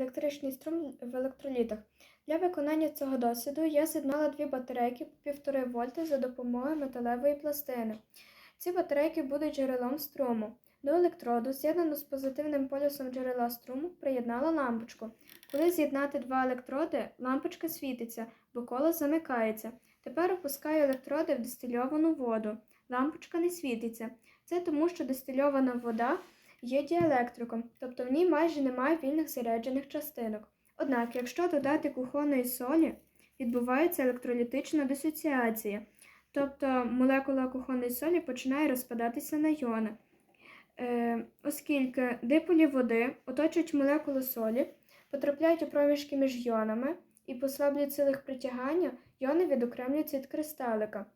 електричний струм в електролітах. Для виконання цього досвіду я з'єднала дві батарейки по 1,5 вольта за допомогою металевої пластини. Ці батарейки будуть джерелом струму. До електроду, з'єднану з позитивним полюсом джерела струму, приєднала лампочку. Коли з'єднати два електроди, лампочка світиться, бо коло замикається. Тепер опускаю електроди в дистильовану воду. Лампочка не світиться. Це тому, що дистильована вода є діелектриком, тобто в ній майже немає вільних заряджених частинок. Однак, якщо додати кухонної солі, відбувається електролітична дисоціація, тобто молекула кухонної солі починає розпадатися на йони. Е, оскільки диполі води оточують молекулу солі, потрапляють у проміжки між йонами і послаблюють силах притягання, йони відокремлюються від кристалика.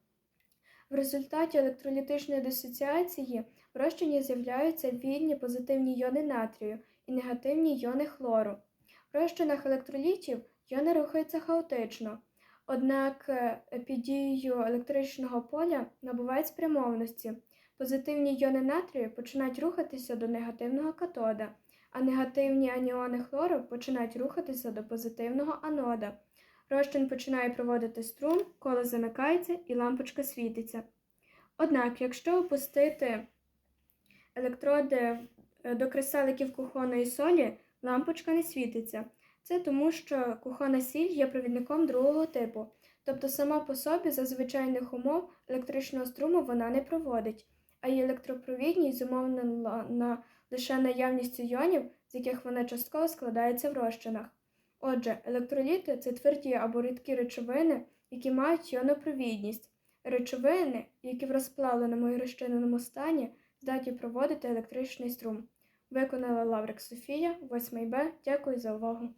В результаті електролітичної дисоціації в розчині з'являються вільні позитивні йони натрію і негативні йони хлору. В розчинах електролітів йони рухаються хаотично, однак е, під дією електричного поля набувають спрямованості. Позитивні йони натрію починають рухатися до негативного катода, а негативні аніони хлору починають рухатися до позитивного анода. Розчин починає проводити струм, коло замикається і лампочка світиться. Однак, якщо опустити електроди е, до кристаликів кухонної солі, лампочка не світиться. Це тому, що кухонна сіль є провідником другого типу, тобто сама по собі за звичайних умов електричного струму вона не проводить, а її електропровідність зумовлена лише наявністю йонів, з яких вона частково складається в розчинах. Отже, електроліти це тверді або рідкі речовини, які мають йонопровідність. Речовини, які в розплавленому і розчиненому стані здатні проводити електричний струм. Виконала Лаврик Софія, 8 Б. Дякую за увагу.